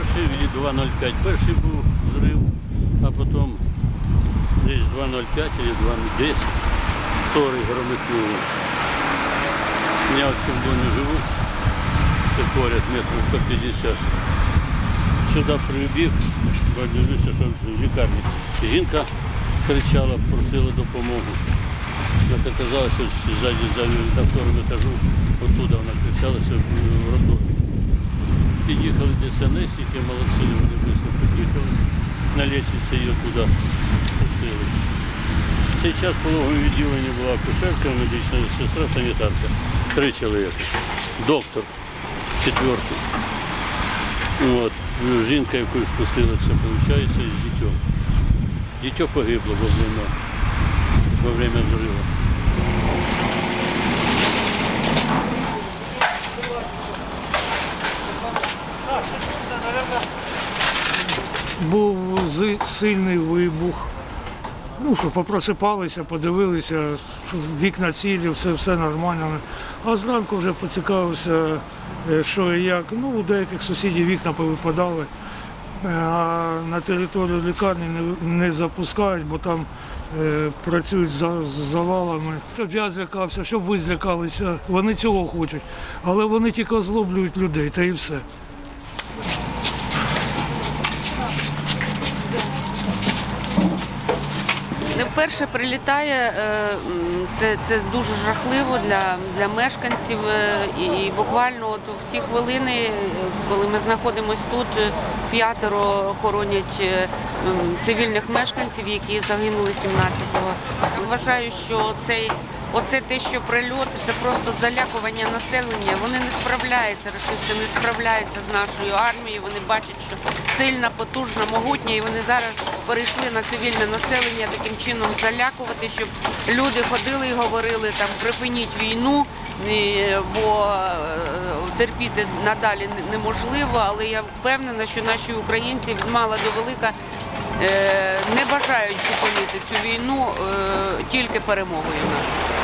перший і 2.05. Перший був зрив, а потім десь 2.05 или 2.10. Вторий громихнуло. Я в цьому домі живу, це поряд метрів 150. Сюди прибіг, бо дивлюся, що в лікарні. Жінка кричала, просила допомогу. Як оказалося, ззаді, на второму етажу, оттуда вона кричала, це в в роддомі. Під'їхали ДСНСники, молодці, вони швидко під'їхали. На лестниці її туди пустили. В цей час в пологовому відділенні була акушерка, медична сестра, санітарка. Три чоловіки. Доктор четвертий. От. Жінка, яку спустили, це виходить, з дітьом. Дітьо погибло во время, во время взриву. Був сильний вибух. Ну, що попросипалися, подивилися, вікна цілі, все, все нормально. А зранку вже поцікавився, е, що і як. Ну, у деяких сусідів вікна повипадали. Е, А на територію лікарні не, не запускають, бо там е, працюють за, з завалами. Щоб я злякався, щоб ви злякалися. Вони цього хочуть. Але вони тільки озлоблюють людей, та і все. Не вперше прилітає, е, це, це дуже жахливо для, для мешканців. е, І буквально от в ці хвилини, е, коли ми знаходимося тут, п'ятеро хоронять цивільних мешканців, які загинули 17-го. Вважаю, що цей Оце те, що прильоти, це просто залякування населення. Вони не справляються, рашисти не справляються з нашою армією. Вони бачать, що сильна, потужна, могутня, і вони зараз перейшли на цивільне населення таким чином залякувати, щоб люди ходили і говорили там припиніть війну, бо е, терпіти надалі неможливо. Але я впевнена, що наші українці від мала до велика. е, Не бажають зупинити цю війну е, тільки перемогою нашою.